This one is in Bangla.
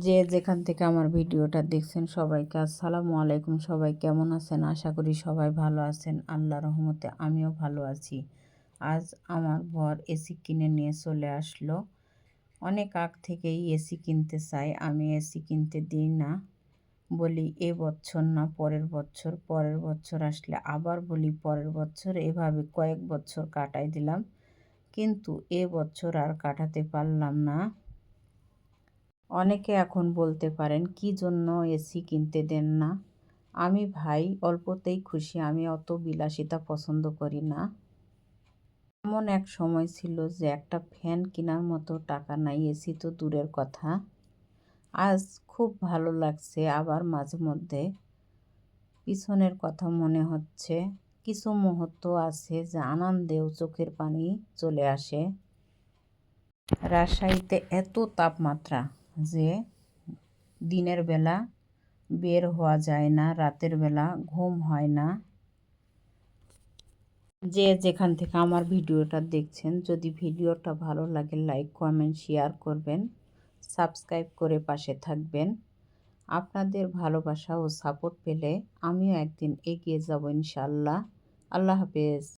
যে যেখান থেকে আমার ভিডিওটা দেখছেন সবাইকে আসসালামু আলাইকুম। সবাই কেমন আছেন? আশা করি সবাই ভালো আছেন। আল্লাহ রহমতে আমিও ভালো আছি। আজ আমার বর এসি কিনে নিয়ে চলে আসলো। অনেক আগ থেকেই এসি কিনতে চাই আমি এসি কিনতে দিই না। বলি, এ বছর না পরের বছর? পরের বছর আসলে আবার বলি পরের বছর। এভাবে কয়েক বছর কাটাই দিলাম। কিন্তু এ বছর আর কাটাতে পারলাম না। অনেকে এখন বলতে পারেন, কি জন্য এসি কিনতে দেন না? আমি, ভাই, অল্পতেই খুশি। আমি অত বিলাসিতা পছন্দ করি না। এমন এক সময় ছিল যে একটা ফ্যান কেনার মতো টাকা নাই। এসি তো দূরের কথা। আজ খুব ভালো লাগছে, আবার মাঝে মধ্যে পিছনের কথা মনে হচ্ছে। কিছু মুহূর্ত আছে যে আনন্দেও চোখের পানি চলে আসে। রাজশাহীতে এত তাপমাত্রা। যে দিনের বেলা বের হওয়া যায় না, রাতের বেলা ঘুম হয় না। যে যেখান থেকে আমার ভিডিওটা দেখছেন, যদি ভিডিওটা ভালো লাগে, লাইক, কমেন্ট, শেয়ার করবেন, সাবস্ক্রাইব করে পাশে থাকবেন। আপনাদের ভালোবাসা ও সাপোর্ট পেলে আমিও একদিন এগিয়ে যাব ইনশাল্লাহ আল্লাহ হাফেজ।